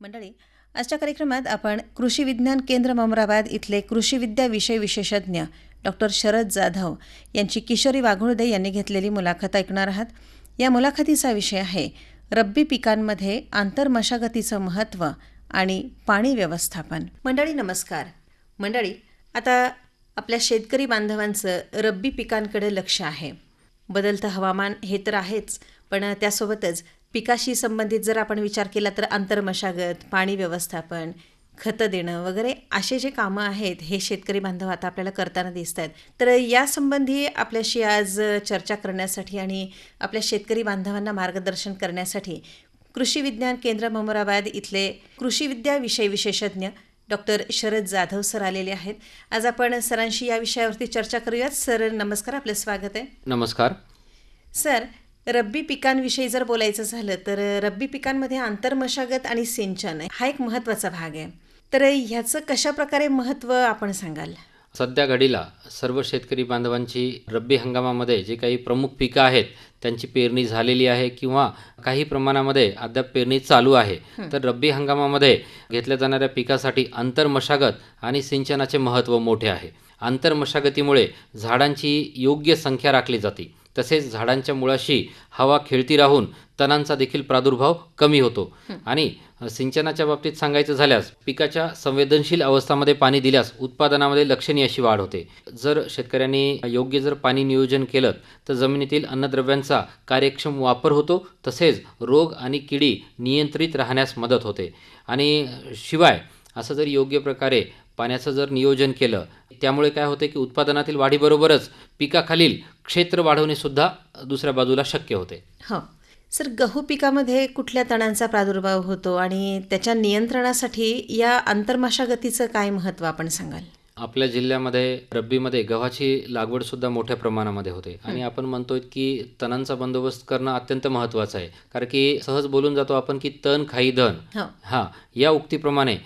मंडळी आजच्या कार्यक्रमात आपण कृषी विज्ञान केंद्र ममराबाद इथले कृषी विद्या विषय विशेषज्ञ डॉक्टर शरद जाधव यांची किशोरी वाघोळदे यांनी घेतलेली मुलाखत ऐकणार आहात. या मुलाखतीचा विषय आहे रब्बी पिकांमध्ये आंतरमशागतीचं महत्त्व आणि पाणी व्यवस्थापन. मंडळी नमस्कार. मंडळी आता आपल्या शेतकरी बांधवांचं रब्बी पिकांकडे लक्ष आहे. बदलतं हवामान हे तर आहेच पण त्यासोबतच पिकाशी संबंधित जर आपण विचार केला तर आंतरमशागत पाणी व्यवस्थापन खतं देणं वगैरे असे जे कामं आहेत हे शेतकरी बांधव आता आपल्याला करताना दिसत आहेत तर यासंबंधी आपल्याशी आज चर्चा करण्यासाठी आणि आपल्या शेतकरी बांधवांना मार्गदर्शन करण्यासाठी कृषी विज्ञान केंद्र ममराबाद इथले कृषी विद्या विषय विशेषज्ञ डॉक्टर शरद जाधव सर आलेले आहेत. आज आपण सरांशी या विषयावरती चर्चा करूयात. सर नमस्कार. आपलं स्वागत आहे. नमस्कार. सर रब्बी पिकांविषयी जर बोलायचं झालं तर रब्बी पिकांमध्ये आंतरमशागत आणि सिंचन हा एक महत्त्वाचा भाग आहे. तर ह्याचं कशा प्रकारे महत्त्व आपण सांगाल? सध्या घडीला सर्व शेतकरी बांधवांची रब्बी हंगामामध्ये जे काही प्रमुख पिकं आहेत त्यांची पेरणी झालेली आहे किंवा काही प्रमाणामध्ये अद्याप पेरणी चालू आहे. तर रब्बी हंगामामध्ये घेतल्या जाणाऱ्या पिकासाठी आंतरमशागत आणि सिंचनाचे महत्त्व मोठे आहे. आंतरमशागतीमुळे झाडांची योग्य संख्या राखली जाते. तसेच झाडांच्या मुळाशी हवा खेळती राहून तणांचा देखील प्रादुर्भाव कमी होतो. आणि सिंचनाच्या बाबतीत सांगायचं झाल्यास पिकाच्या संवेदनशील अवस्थामध्ये पाणी दिल्यास उत्पादनामध्ये लक्षणीय अशी वाढ होते. जर शेतकऱ्यांनी योग्य जर पाणी नियोजन केलं तर जमिनीतील अन्नद्रव्यांचा कार्यक्षम वापर होतो. तसेच रोग आणि किडी नियंत्रित राहण्यास मदत होते. आणि शिवाय असं जर योग्य प्रकारे पाण्याचं जर नियोजन केलं त्यामुळे काय होते की उत्पादनातील वाढीबरोबरच पिकाखालील क्षेत्र वाढवणेसुद्धा दुसऱ्या बाजूला शक्य होते. हो. सर गहू पिकामध्ये कुठल्या तणांचा प्रादुर्भाव होतो आणि त्याच्या नियंत्रणासाठी या आंतरमशागतीचं काय महत्त्व आपण सांगाल? आपल्या जिल्ह्यामध्ये रब्बीमध्ये गव्हाची लागवड सुद्धा मोठ्या प्रमाणामध्ये होते. आणि आपण म्हणतोय की तणांचा बंदोबस्त करणं अत्यंत महत्त्वाचं आहे. कारण की सहज बोलून जातो आपण की तण खाई धन. हां. या उक्तीप्रमाणे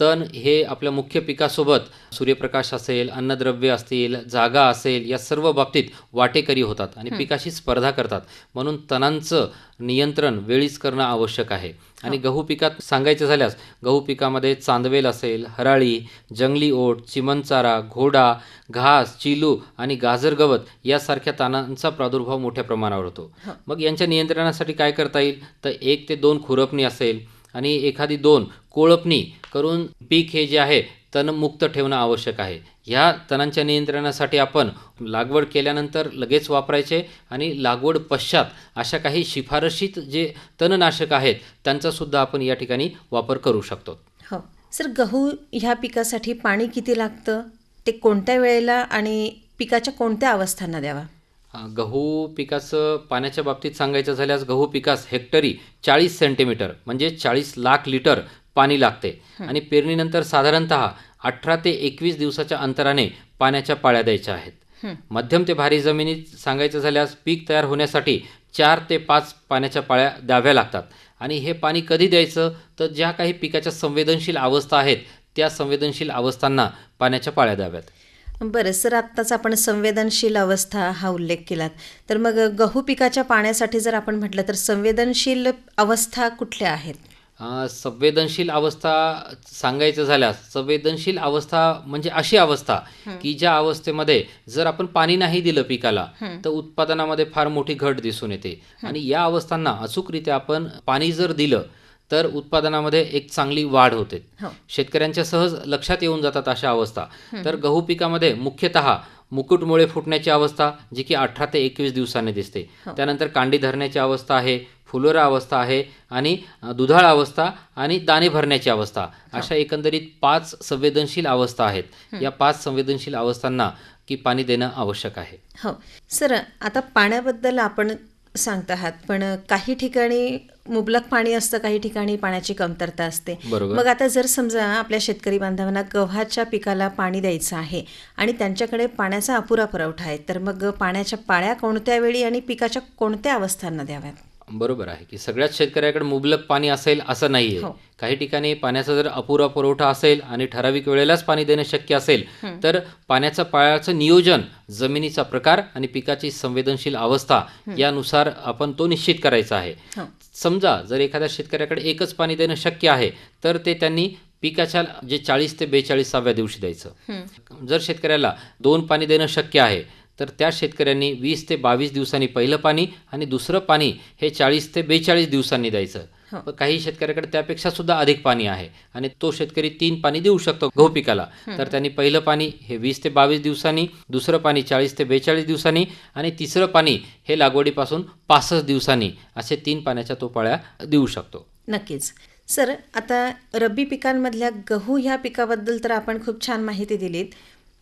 तण हे आपल्या मुख्य पिकासोबत सूर्यप्रकाश असेल अन्नद्रव्य असतील जागा असेल या सर्व बाबतीत वाटेकरी होतात आणि पिकाशी स्पर्धा करतात. म्हणून तणांचं नियंत्रण वेळीच करणं आवश्यक आहे. आणि गहू पिकात सांगायचं झाल्यास गहू पिकामध्ये चांदवेल असेल हराळी जंगली ओट चिमणचारा घोडा घास चिलू आणि गाजर गवत यासारख्या तानांचा प्रादुर्भाव मोठ्या प्रमाणावर होतो. मग यांच्या नियंत्रणासाठी काय करता येईल? तर एक ते दोन खुरपणी असेल आणि एखादी दोन कोळपणी करून पीक हे जे आहे तणमुक्त ठेवणं आवश्यक आहे. ह्या तणांच्या नियंत्रणासाठी आपण लागवड केल्यानंतर लगेच वापरायचे आणि लागवड पश्चात अशा काही शिफारशीत जे तणनाशक आहेत त्यांचासुद्धा आपण या ठिकाणी वापर करू शकतो. हो. सर गहू ह्या पिकासाठी पाणी किती लागतं? ते कोणत्या वेळेला आणि पिकाच्या कोणत्या अवस्थांना द्यावा? गहू पिकाचं पाण्याच्या बाबतीत सांगायचं झाल्यास गहू पिकास हेक्टरी चाळीस सेंटीमीटर म्हणजे चाळीस लाख लिटर पाणी लागते. आणि पेरणीनंतर साधारणतः अठरा ते एकवीस दिवसाच्या अंतराने पाण्याच्या पाळ्या द्यायच्या आहेत. मध्यम ते भारी जमिनीत सांगायचं झाल्यास पीक तयार होण्यासाठी चार ते पाच पाण्याच्या पाळ्या द्याव्या लागतात. आणि हे पाणी कधी द्यायचं? तर ज्या काही पिकाच्या संवेदनशील अवस्था आहेत त्या संवेदनशील अवस्थांना पाण्याच्या पाळ्या द्याव्यात. बरं सर आत्ताच आपण संवेदनशील अवस्था हा उल्लेख केलात. तर मग गहू पिकाच्या पाण्यासाठी जर आपण म्हटलं तर संवेदनशील अवस्था कुठल्या आहेत? संवेदनशील अवस्था सांगायचं झाल्यास संवेदनशील अवस्था म्हणजे अशी अवस्था की ज्या अवस्थेमध्ये जर आपण पाणी नाही दिलं पिकाला तर उत्पादनामध्ये फार मोठी घट दिसून येते. आणि या अवस्थांना अचूकरित्या आपण पाणी जर दिलं तर उत्पादनामध्ये एक चांगली वाढ होते. हो. शेतकऱ्यांच्या सहज लक्षात येऊन जातात अशा अवस्था. तर गहू पिकामध्ये मुख्यतः मुकुटमुळे फुटण्याची अवस्था जी की अठरा ते एकवीस दिवसांनी दिसते. त्यानंतर कांडी धरण्याची अवस्था आहे फुलोरा अवस्था आहे आणि दुधाळ अवस्था आणि दाणे भरण्याची अवस्था. अशा एकंदरीत पाच संवेदनशील अवस्था आहेत. या पाच संवेदनशील अवस्थांना की पाणी देणं आवश्यक आहे. हो. सर आता पाण्याबद्दल आपण सांगत आहात पण काही ठिकाणी मुबलक पाणी असतं काही ठिकाणी पाण्याची कमतरता असते. मग आता जर समजा आपल्या शेतकरी बांधवांना गव्हाच्या पिकाला पाणी द्यायचं आहे आणि त्यांच्याकडे पाण्याचा अपुरा पुरवठा आहे तर मग पाण्याच्या पाळ्या कोणत्या वेळी आणि पिकाच्या कोणत्या अवस्थांना द्याव्यात बरोबर आहे की सगळ्याच शेतकऱ्याकडे मुबलक पाणी असेल असं नाही हो. आहे काही ठिकाणी पाण्याचा जर अपुरा पुरवठा असेल आणि ठराविक वेळेलाच पाणी देणं शक्य असेल तर पाण्याचं पाळाचं नियोजन जमिनीचा प्रकार आणि पिकाची संवेदनशील अवस्था यानुसार आपण तो निश्चित करायचा आहे हो. समजा जर एखाद्या शेतकऱ्याकडे एकच पाणी देणं शक्य आहे तर ते त्यांनी पिकाच्या जे चाळीस ते बेचाळीसाव्या दिवशी द्यायचं हं. जर शेतकऱ्याला दोन पाणी देणं शक्य आहे तर त्या शेतकऱ्यांनी वीस ते बावीस दिवसांनी पहिलं पाणी आणि दुसरं पाणी हे चाळीस ते बेचाळीस दिवसांनी द्यायचं. हो. पण काही शेतकऱ्याकडे त्यापेक्षा सुद्धा अधिक पाणी आहे आणि तो शेतकरी तीन पाणी देऊ शकतो गहू पिकाला. तर त्यांनी पहिलं पाणी हे वीस ते बावीस दिवसांनी दुसरं पाणी चाळीस ते बेचाळीस दिवसांनी आणि तिसरं पाणी हे लागवडीपासून पासष्ट दिवसांनी असे तीन पाण्याच्या तो पाळ्या देऊ शकतो. नक्कीच. सर आता रब्बी पिकांमधल्या गहू ह्या पिकाबद्दल तर आपण खूप छान माहिती दिलीत.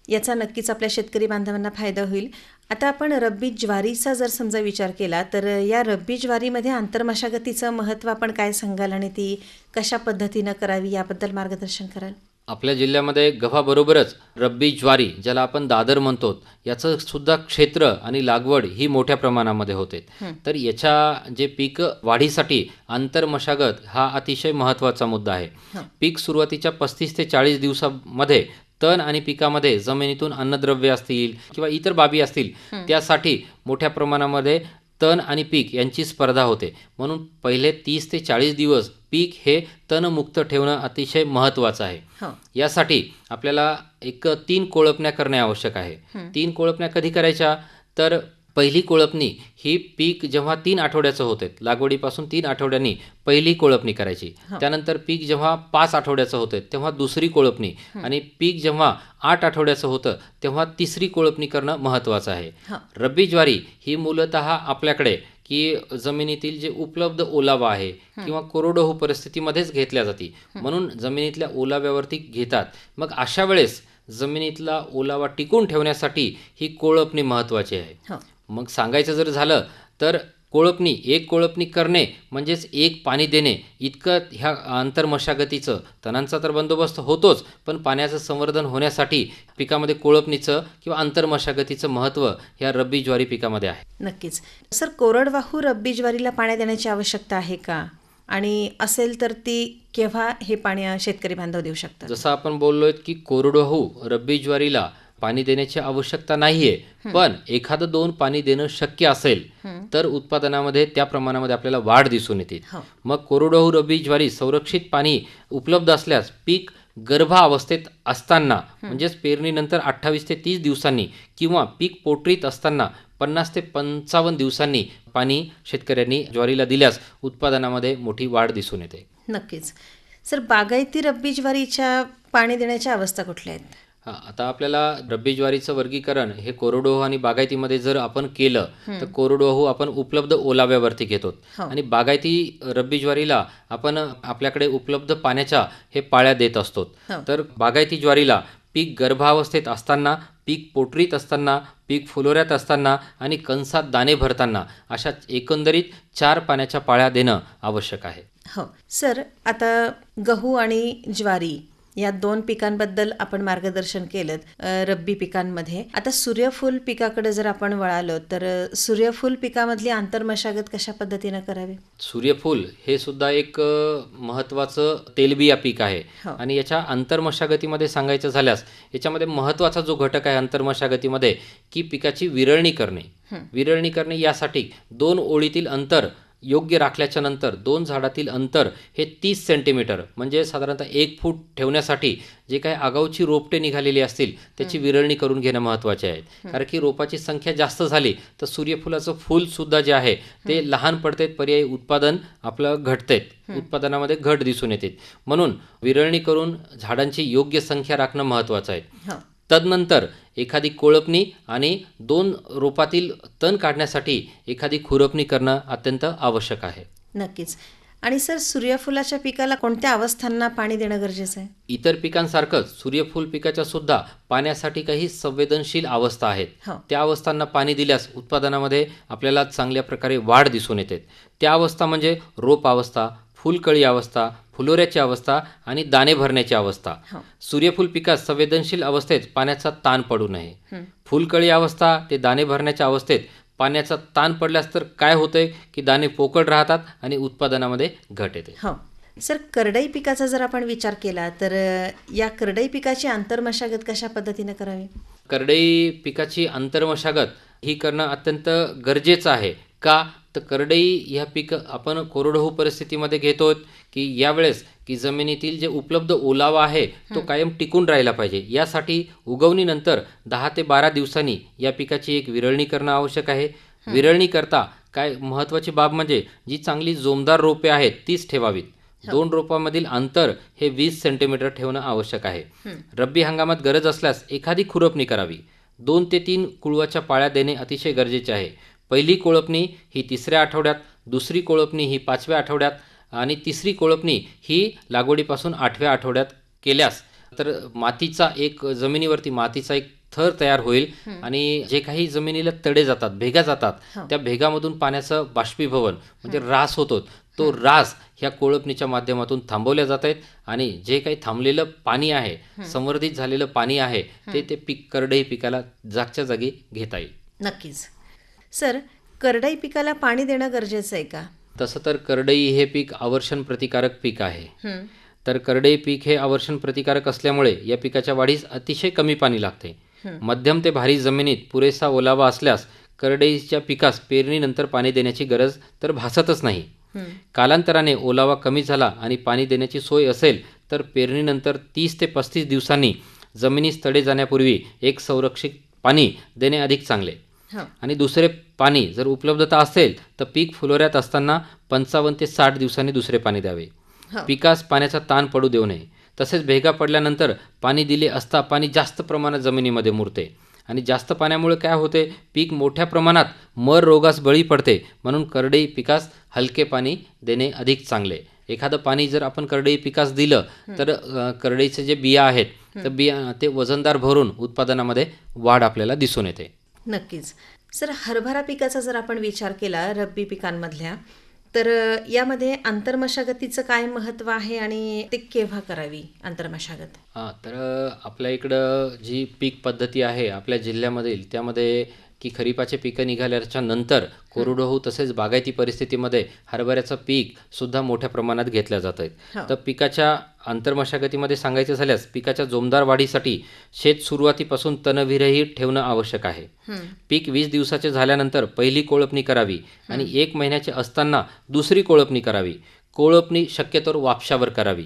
याचा नक्कीच आपल्या शेतकरी बांधवांना फायदा होईल. आता आपण रब्बी ज्वारीचा जर समजा विचार केला तर या रब्बी ज्वारीमध्ये आंतरमशागतीचं महत्त्व आपण काय सांगाल आणि ती कशा पद्धतीनं करावी याबद्दल मार्गदर्शन कराल? आपल्या जिल्ह्यामध्ये गव्हाबरोबरच रब्बी ज्वारी ज्याला आपण दादर म्हणतो याचं सुद्धा क्षेत्र आणि लागवड ही मोठ्या प्रमाणामध्ये होते. तर याच्या जे पीक वाढीसाठी आंतरमशागत हा अतिशय महत्त्वाचा मुद्दा आहे. पीक सुरुवातीच्या पस्तीस ते चाळीस दिवसामध्ये तण आणि पिकामध्ये जमिनीतून अन्नद्रव्य असतील किंवा इतर बाबी असतील त्यासाठी मोठ्या प्रमाणामध्ये तण आणि पीक यांची स्पर्धा होते. म्हणून पहिले तीस ते चाळीस दिवस पीक हे तणमुक्त ठेवणं अतिशय महत्त्वाचं आहे. हो. यासाठी आपल्याला एक तीन कोळपण्या करणे आवश्यक आहे. तीन कोळपण्या कधी करायच्या? तर पहिली कोळपणी ही पीक जेव्हा तीन आठवड्याचं होते लागवडीपासून तीन आठवड्यांनी पहिली कोळपणी करायची. त्यानंतर पीक जेव्हा पाच आठवड्याचं होतं तेव्हा दुसरी कोळपणी आणि पीक जेव्हा आठ आठवड्याचं होतं तेव्हा तिसरी कोळपणी करणं महत्त्वाचं आहे. रब्बी ज्वारी ही मूलतः आपल्याकडे की जमिनीतील जे उपलब्ध ओलावा आहे किंवा कोरडवाहू परिस्थितीमध्येच घेतल्या जाते. म्हणून जमिनीतल्या ओलाव्यावरती घेतात. मग अशा वेळेस जमिनीतला ओलावा टिकून ठेवण्यासाठी ही कोळपणी महत्त्वाची आहे. मग सांगायचं जर झालं तर कोळपणी एक कोळपणी करणे म्हणजेच एक पाणी देणे इतकं ह्या आंतरमशागतीचं तणांचा तर बंदोबस्त होतोच पण पाण्याचं संवर्धन होण्यासाठी पिकामध्ये कोळपणीचं किंवा आंतरमशागतीचं महत्त्व ह्या रब्बी ज्वारी पिकामध्ये आहे. नक्कीच. सर कोरडवाहू रब्बी ज्वारीला पाण्या देण्याची आवश्यकता आहे का? आणि असेल तर ती केव्हा हे पाणी शेतकरी बांधव देऊ शकतात? जसं आपण बोललोय की कोरडवाहू रब्बी ज्वारीला पाणी देण्याची आवश्यकता नाहीये. पण एखादं दोन पाणी देणं शक्य असेल तर उत्पादनामध्ये त्या प्रमाणामध्ये आपल्याला वाढ दिसून येते. हो. मग कोरडवाहू रब्बी ज्वारी संरक्षित पाणी उपलब्ध असल्यास पीक गर्भावस्थेत असताना म्हणजेच पेरणीनंतर अठ्ठावीस ते तीस दिवसांनी किंवा पीक पोटरीत असताना पन्नास ते पंचावन्न दिवसांनी पाणी शेतकऱ्यांनी ज्वारीला दिल्यास उत्पादनामध्ये मोठी वाढ दिसून येते. नक्कीच. सर बागायती रब्बी ज्वारीच्या पाणी देण्याच्या अवस्था कुठल्या आहेत? हा, आता आपल्याला रब्बी ज्वारीचं वर्गीकरण हे कोरडवाहू आणि बागायतीमध्ये जर आपण केलं तर कोरडवाहू आपण उपलब्ध ओलाव्यावरती घेतो. हो. आणि बागायती रब्बी ज्वारीला आपण आपल्याकडे उपलब्ध पाण्याच्या हे पाळ्या देत असतो. हो. तर बागायती ज्वारीला पीक गर्भावस्थेत असताना पीक पोटरीत असताना पीक फुलोऱ्यात असताना आणि कंसात दाणे भरताना अशा एकंदरीत चार पाण्याच्या पाळ्या देणं आवश्यक आहे. हो. सर आता गहू आणि ज्वारी या दोन पिकांबद्दल आपण मार्गदर्शन केलं रब्बी पिकांमध्ये. आता सूर्यफूल पिकाकडे जर आपण वळालो तर सूर्यफूल पिकामधली आंतरमशागत कशा पद्धतीनं करावी? सूर्यफूल हे सुद्धा एक अ, महत्त्वाचं तेलबिया पीक आहे. हो. आणि याच्या आंतरमशागतीमध्ये सांगायचं झाल्यास याच्यामध्ये महत्त्वाचा जो घटक आहे आंतरमशागतीमध्ये की पिकाची विरळणी करणे. विरळणी करणे यासाठी दोन ओळीतील अंतर योग्य राखल्याच्या नंतर दोन झाडातील अंतर हे तीस सेंटीमीटर म्हणजे साधारणतः एक फूट ठेवण्यासाठी जे काही आगाऊची रोपटे निघालेली असतील त्याची विरळणी करून घेणं महत्त्वाचे आहे कारण की रोपाची संख्या जास्त झाली तर सूर्यफुलाचं फूल सुद्धा जे आहे ते लहान पडते पर्यायी उत्पादन आपलं घटते उत्पादनामध्ये घट दिसून येते. म्हणून विरळणी करून झाडांची योग्य संख्या राखणं महत्त्वाचं आहे. तदनंतर एखादी कोळपणी आणि दोन रोपातील तण काढण्यासाठी एखादी खुरपणी करणं अत्यंत आवश्यक आहे. नक्कीच. आणि सर सूर्यफुलाच्या पिकाला कोणत्या अवस्थांना पाणी देणं गरजेचं आहे? इतर पिकांसारखंच सूर्यफूल पिकाच्या सुद्धा पाण्यासाठी काही संवेदनशील अवस्था आहेत. हो. त्या अवस्थांना पाणी दिल्यास उत्पादनामध्ये आपल्याला चांगल्या प्रकारे वाढ दिसून येते. त्या अवस्था म्हणजे रोप अवस्था फुलकळी अवस्था फुलोऱ्याची अवस्था आणि दाणे भरण्याची अवस्था. हो. सूर्यफूल पिकात संवेदनशील अवस्थेत पाण्याचा ताण पडू नये. फुलकळी अवस्था ते दाणे भरण्याच्या अवस्थेत पाण्याचा ताण पडल्यास तर काय होतंय? की दाणे पोकळ राहतात आणि उत्पादनामध्ये घट येते. हो. सर करडई पिकाचा जर आपण विचार केला तर या करडई पिकाची आंतरमशागत कशा पद्धतीने करावी? करडई पिकाची आंतरमशागत ही करणं अत्यंत गरजेचं आहे. का? तर करडई ह्या पीक आपण कोरडवाहू परिस्थितीमध्ये घेतो की यावेळेस की जमिनीतील जे उपलब्ध ओलावा आहे तो कायम टिकून राहिला पाहिजे. यासाठी उगवणीनंतर दहा ते बारा दिवसांनी या पिकाची एक विरळणी करणं आवश्यक आहे. विरळणी करता काय महत्त्वाची बाब म्हणजे जी चांगली जोमदार रोपे आहेत तीच ठेवावीत. दोन रोपामधील अंतर हे वीस सेंटीमीटर ठेवणं आवश्यक आहे. रब्बी हंगामात गरज असल्यास एखादी खुरपणी करावी. दोन ते तीन कुळवाच्या पाळ्या देणे अतिशय गरजेचे आहे. पहिली कोळपणी ही तिसऱ्या आठवड्यात दुसरी कोळपणी ही पाचव्या आठवड्यात आणि तिसरी कोळपणी ही लागवडीपासून आठव्या आठवड्यात केल्यास तर मातीचा एक जमिनीवरती मातीचा एक थर तयार होईल आणि जे काही जमिनीला तडे जातात भेगा जातात त्या भेगामधून पाण्याचं बाष्पीभवन म्हणजे रास होतो. तो रास ह्या कोळपणीच्या माध्यमातून थांबवल्या जात आहेत आणि जे काही थांबलेलं पाणी आहे संवर्धित झालेलं पाणी आहे ते ते पीक करडई पिकाला जागच्या जागी घेता येईल. नक्कीच. सर करडई पिकाला पाणी देणं गरजेचं आहे का? तसं तर करडई हे पीक आवर्षण प्रतिकारक पीक आहे. हं. तर करडई पीक हे आवर्षण प्रतिकारक असल्यामुळे या पिकाच्या वाढीस अतिशय कमी पाणी लागते. मध्यम ते भारी जमिनीत पुरेसा ओलावा असल्यास करडईच्या पिकास पेरणीनंतर पाणी देण्याची गरज तर भासतच नाही. कालांतराने ओलावा कमी झाला आणि पाणी देण्याची सोय असेल तर पेरणीनंतर तीस ते पस्तीस दिवसांनी जमिनीस तडे जाण्यापूर्वी एक संरक्षित पाणी देणे अधिक चांगले. आणि दुसरे पाणी जर उपलब्धता असेल तर पीक फुलोऱ्यात असताना पंचावन्न ते साठ दिवसांनी दुसरे पाणी द्यावे. पिकास पाण्याचा ताण पडू देऊ नये. तसेच भेगा पडल्यानंतर पाणी दिले असता पाणी जास्त प्रमाणात जमिनीमध्ये मुरते. आणि जास्त पाण्यामुळे काय होते? पीक मोठ्या प्रमाणात मर रोगास बळी पडते. म्हणून करडई पिकास हलके पाणी देणे अधिक चांगले. एखादं पाणी जर आपण करडई पिकास दिलं तर करडईचे जे बिया आहेत तर बिया ते वजनदार भरून उत्पादनामध्ये वाढ आपल्याला दिसून येते. नक्कीच. सर हरभरा पिकाचा जर आपण विचार केला रब्बी पिकांमधल्या तर यामध्ये आंतरमशागतीचं काय महत्त्व आहे आणि ते केव्हा करावी आंतरमशागत? हां तर आपल्या इकडं जी पीक पद्धती आहे आपल्या जिल्ह्यामधील त्यामध्ये की खरीपाचे पिकं निघाल्याच्या नंतर कोरडवाहू तसेच बागायती परिस्थितीमध्ये हरभऱ्याचं पीक सुद्धा मोठ्या प्रमाणात घेतल्या जात आहेत हो. तर पिकाच्या आंतरमशागतीमध्ये सांगायचं झाल्यास पिकाच्या जोमदार वाढीसाठी शेत सुरुवातीपासून तणविरही ठेवणं आवश्यक आहे. पीक वीस दिवसाचे झाल्यानंतर पहिली कोळपणी करावी आणि एक महिन्याचे असताना दुसरी कोळपणी करावी. कोळपणी शक्यतोवर वापशावर करावी.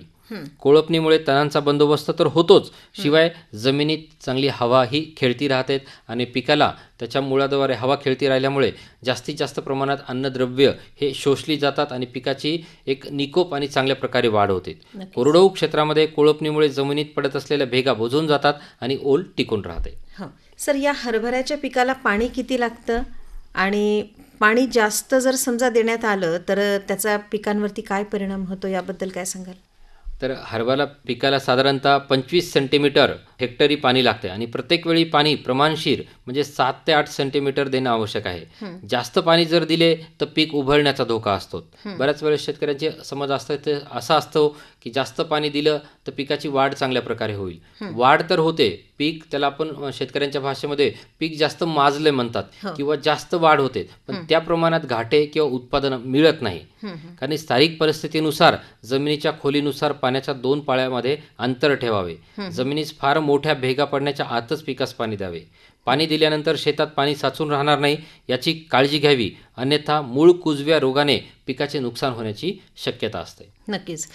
कोळपणीमुळे तणांचा बंदोबस्त तर होतोच. शिवाय जमिनीत चांगली हवा ही खेळती राहते आणि पिकाला त्याच्या मुळाद्वारे हवा खेळती राहिल्यामुळे जास्तीत जास्त प्रमाणात अन्नद्रव्य हे शोषली जातात आणि पिकाची एक निकोप आणि चांगल्या प्रकारे वाढ होते. कोरडवाहू क्षेत्रामध्ये कोळपणीमुळे जमिनीत पडत असलेल्या भेगा बुजून जातात आणि ओल टिकून राहते. सर या हरभऱ्याच्या पिकाला पाणी किती लागतं? आणि पाणी जास्त जर समजा देण्यात आलं तर त्याचा पिकांवरती काय परिणाम होतो? याबद्दल काय सांगाल? तर हरभरा पिकाला साधारणतः पंचवीस सेंटीमीटर हेक्टरी पाणी लागते आणि प्रत्येक वेळी पाणी प्रमाणशीर म्हणजे सात ते आठ सेंटीमीटर देणं आवश्यक आहे. जास्त पाणी जर दिले तर पीक उभळण्याचा धोका असतो. बऱ्याच वेळेस शेतकऱ्यांचे समज असतं ते असा असतो की जास्त पाणी दिलं तर पिकाची वाढ चांगल्या प्रकारे होईल. वाढ तर होते. पीक त्याला आपण शेतकऱ्यांच्या भाषेमध्ये पीक जास्त माजले म्हणतात किंवा जास्त वाढ होते. पण त्या प्रमाणात घाटे किंवा उत्पादन मिळत नाही. कारण स्थानिक परिस्थितीनुसार जमिनीच्या खोलीनुसार पाण्याच्या दोन पाळ्यामध्ये अंतर ठेवावे. जमिनीस फार मोठ्या भेगा पडण्याच्या आतच पिकास पाणी द्यावे. पाणी दिल्यानंतर शेतात पाणी साचून राहणार नाही याची काळजी घ्यावी. अन्यथा मूळ कुजव्या रोगाने पिकाचे नुकसान होण्याची शक्यता असते. नक्कीच.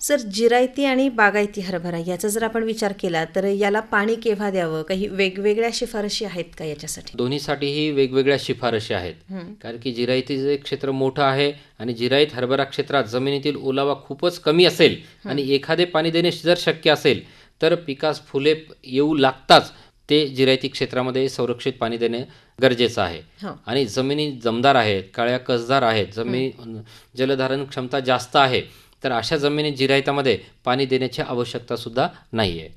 सर जिरायती आणि बागायती हरभरा याचा जर आपण विचार केला तर याला पाणी केव्हा द्यावं? काही वेगवेगळ्या शिफारशी आहेत का याच्यासाठी? दोन्हीसाठीही वेगवेगळ्या शिफारशी आहेत. कारण की जिरायतीचे क्षेत्र मोठं आहे आणि जिरायत हरभरा क्षेत्रात जमिनीतील ओलावा खूपच कमी असेल आणि एखादे पाणी देणे जर शक्य असेल तर पिकास फुले येऊ लागताच ते जिरायती क्षेत्रामध्ये संरक्षित पाणी देणे गरजेचं आहे. हो. आणि जमिनी जमदार आहेत काळ्या कसदार आहेत जमीन जलधारण क्षमता जास्त आहे तर अशा जमिनी जिरायतामध्ये पाणी देण्याची आवश्यकता सुद्धा नाही आहे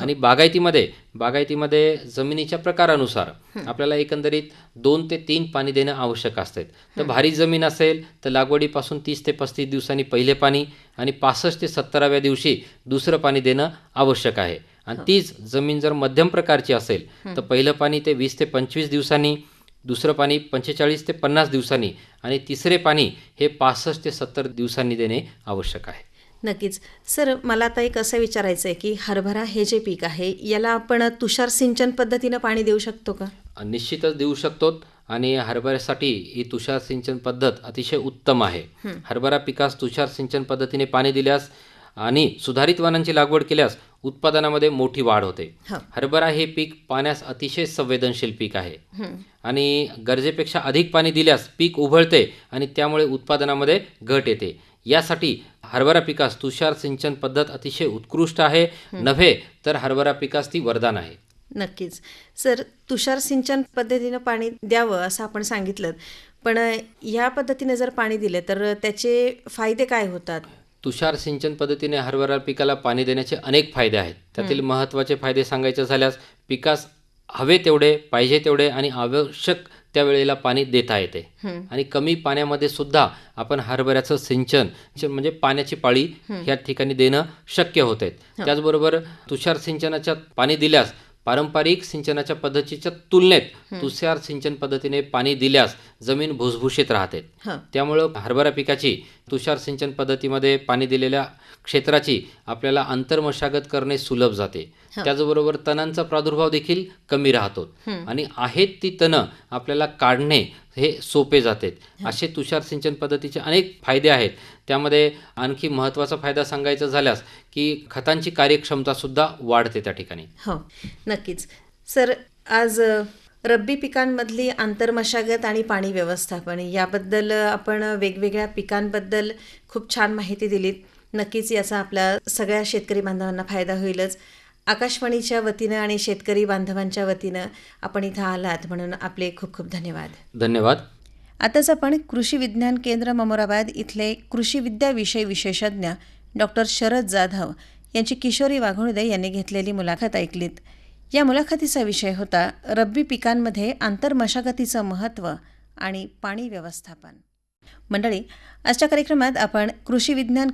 आणि बागायतीमध्ये बागायतीमध्ये जमिनीच्या प्रकारानुसार आपल्याला एकंदरीत दोन ते तीन पाणी देणं आवश्यक असते तर भारी जमीन असेल तर लागवडीपासून तीस ते पस्तीस दिवसांनी पहिले पाणी आणि पासष्ट ते सत्तराव्या दिवशी दुसरं पाणी देणं आवश्यक आहे. आणि तीच जमीन जर मध्यम प्रकारची असेल तर पहिलं पाणी ते वीस ते पंचवीस दिवसांनी दुसरं पाणी पंचेचाळीस ते पन्नास दिवसांनी आणि तिसरे पाणी हे पासष्ट ते सत्तर दिवसांनी देणे आवश्यक आहे. नक्कीच. सर मला आता एक असं विचारायचं आहे की हरभरा हे जे पीक आहे याला आपण तुषार सिंचन पद्धतीनं पाणी देऊ शकतो का? निश्चितच देऊ शकतो आणि हरभऱ्यासाठी ही तुषार सिंचन पद्धत अतिशय उत्तम आहे. हरभरा पिकास तुषार सिंचन पद्धतीने पाणी दिल्यास आणि सुधारित वाणांची लागवड केल्यास उत्पादनामध्ये मोठी वाढ होते. हरभरा हे पीक पाण्यास अतिशय संवेदनशील पीक आहे. आणि गरजेपेक्षा अधिक पाणी दिल्यास पीक उभळते आणि त्यामुळे उत्पादनामध्ये घट येते. यासाठी हरभरा पिकास तुषार सिंचन पद्धत अतिशय उत्कृष्ट आहे. नव्हे तर हरभरा पिकास ती वरदान आहे. नक्कीच. सर तुषार सिंचन पद्धतीनं पाणी द्यावं असं आपण सांगितलं. पण या पद्धतीने जर पाणी दिले तर त्याचे फायदे काय होतात? तुषार सिंचन पद्धतीने हरभरा पिकाला पाणी देण्याचे अनेक फायदे आहेत. त्यातील महत्त्वाचे फायदे सांगायचे झाल्यास पिकास हवे तेवढे पाहिजे तेवढे आणि आवश्यक त्या वेळेला पाणी देता येते. आणि कमी पाण्यामध्ये सुद्धा आपण हरभऱ्याचं सिंचन म्हणजे पाण्याची पाळी या ठिकाणी देणं शक्य होते त्याचबरोबर तुषार सिंचनाच्या पाणी दिल्यास पारंपरिक सिंचनाच्या पद्धतीच्या तुलनेत तुषार सिंचन पद्धतीने पाणी दिल्यास जमीन भुसभुशीत राहते. त्यामुळं हरभरा पिकाची तुषार सिंचन पद्धतीमध्ये पाणी दिलेल्या क्षेत्राची आपल्याला आंतरमशागत करणे सुलभ जाते. त्याचबरोबर तणांचा प्रादुर्भाव देखील कमी राहतो. आणि आहेत ती तणं आपल्याला काढणे हे सोपे जाते. असे तुषार सिंचन पद्धतीचे अनेक फायदे आहेत. त्यामध्ये आणखी महत्त्वाचा फायदा सांगायचा झाल्यास की खतांची कार्यक्षमता सुद्धा वाढते त्या ठिकाणी. हो नक्कीच. सर आज रब्बी पिकांमधली आंतरमशागत आणि पाणी व्यवस्थापन याबद्दल आपण वेगवेगळ्या पिकांबद्दल खूप छान माहिती दिलीत. नक्कीच याचा आपल्या सगळ्या शेतकरी बांधवांना फायदा होईलच. आकाशवाणीच्या वतीनं आणि शेतकरी बांधवांच्या वतीनं आपण इथं आलात म्हणून आपले खूप खूप धन्यवाद. धन्यवाद. आताच आपण कृषी विज्ञान केंद्र ममोराबाद इथले कृषी विद्या विषय विशेषज्ञ डॉक्टर शरद जाधव यांची किशोरी वाघोळदे यांनी घेतलेली मुलाखत ऐकलीत. या मुलाखतीचा विषय होता रब्बी पिकांमध्ये आंतरमशागतीचं महत्त्व आणि पाणी व्यवस्थापन. मंडळी आजच्या कार्यक्रमात आपण कृषी विज्ञान